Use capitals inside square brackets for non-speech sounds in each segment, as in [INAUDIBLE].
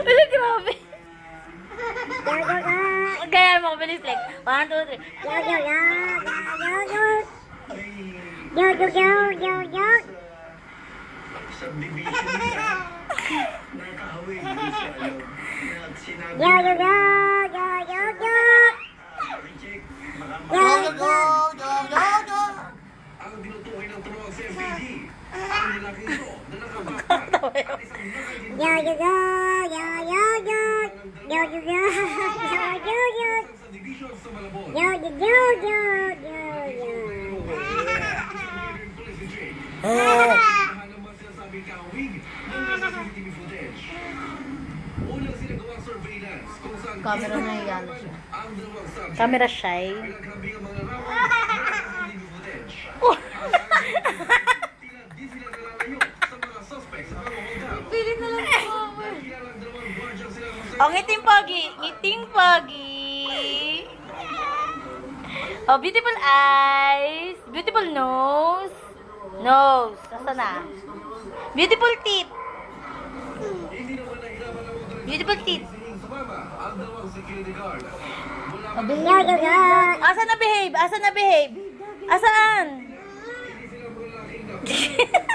Uy, grabe. Gaya mo, bilis like. One, two, three. Yo, yo, yo, yo, yo, yo. Yo, yo, yo, yo, yo. Subdivision niya. Nakahawi. Yo, yo, yo. Kamera na yan. Câmera, shy. Ngiting pogi. Ngiting pogi. Oh, beautiful eyes. Beautiful nose. Nose. Asa na? Beautiful teeth. Beautiful teeth. Asa na behave? Asa na behave? Asaan? [LAUGHS]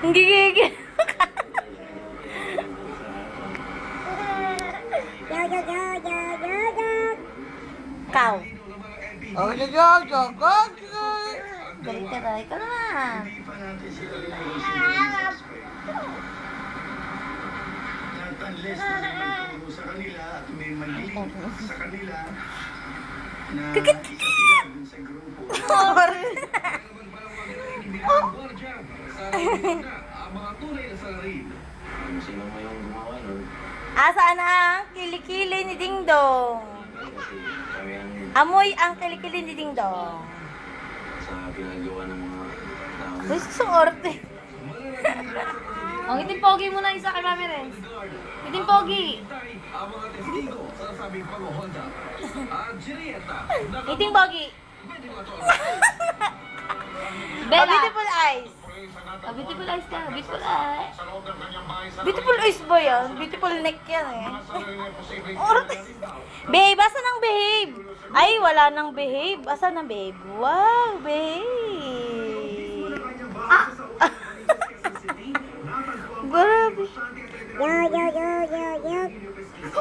Gigi. Kau. Oh, jajak, jajak. Galit ka daw. Ang mga tunay na salarin. Sino mo yung gumawa nun? Asaan ang kilikili ni Ding Dong? Ang Amoy ang kilikili ni Ding Dong. sa pinagawa ng mga tao. Uy, susong orte. Ang [LAUGHS] iting pogi mo na isa kay Mami Renz. Iting pogi. Ang mga testigo sa nasabing. At Julieta, Iting pogi. [LAUGHS] Bella. Oh, beautiful eyes. Oh, beautiful eyes ka. Beautiful eyes. Beautiful eyes ba yan? Beautiful neck yan eh. [LAUGHS] Babe, asa nang behave? Ay, wala nang behave. Asa nang babe? Wow, babe. Ah. [LAUGHS] Grabe. Yo, yo, yo, yo, yo. Ako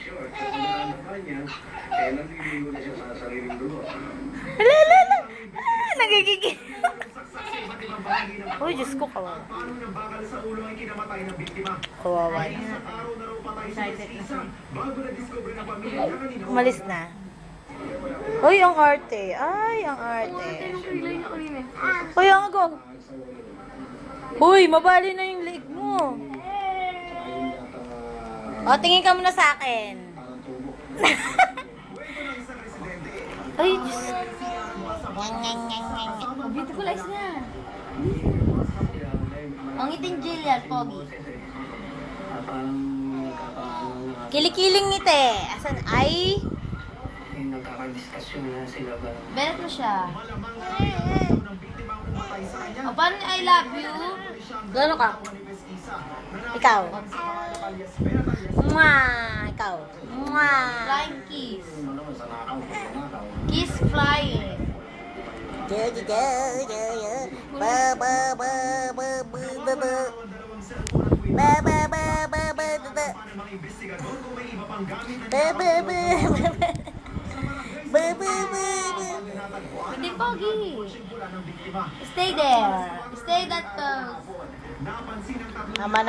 na naka-short. Sa pagdaan pa niya, kaya naliligo na sa sariling dugo. Hala, hala, hala. Ah, nagigigil. [LAUGHS] Uy, Diyos ko, kawawa. Paano ng bakal sa ulo ay kinamatay ng biktima? Kawawa. Isang araw na raw patay si Mestiza bago na-discover ng pamilya niya kanina. Umalis na. Uy, ang arte. Ay, ang arte. Uy, ang agong. Uy, mabali na yung leg mo. O, tingin ka muna sa akin. [LAUGHS] Ay, Diyos. Beautiful eyes niya. Ang iting Jillian, Pogi. Kilikiling ngiti. Asan? Ay, nagkakadiskusyon na sila ba? benet mo siya. O, paano I love you? Gano'n ka? Ikaw. Mwah! Ikaw. Mwah! Flying kiss. Kiss flying. Yo, yo, yo, yo. Ba, ba, ba, ba, ba, ba, ba. Ba, ba, ba, ba, ba, ba, ba. Ba, ba, ba, ba, ba. Ba, ba, ba. Hindi, Pogi. Stay there. Stay that close. Tama na.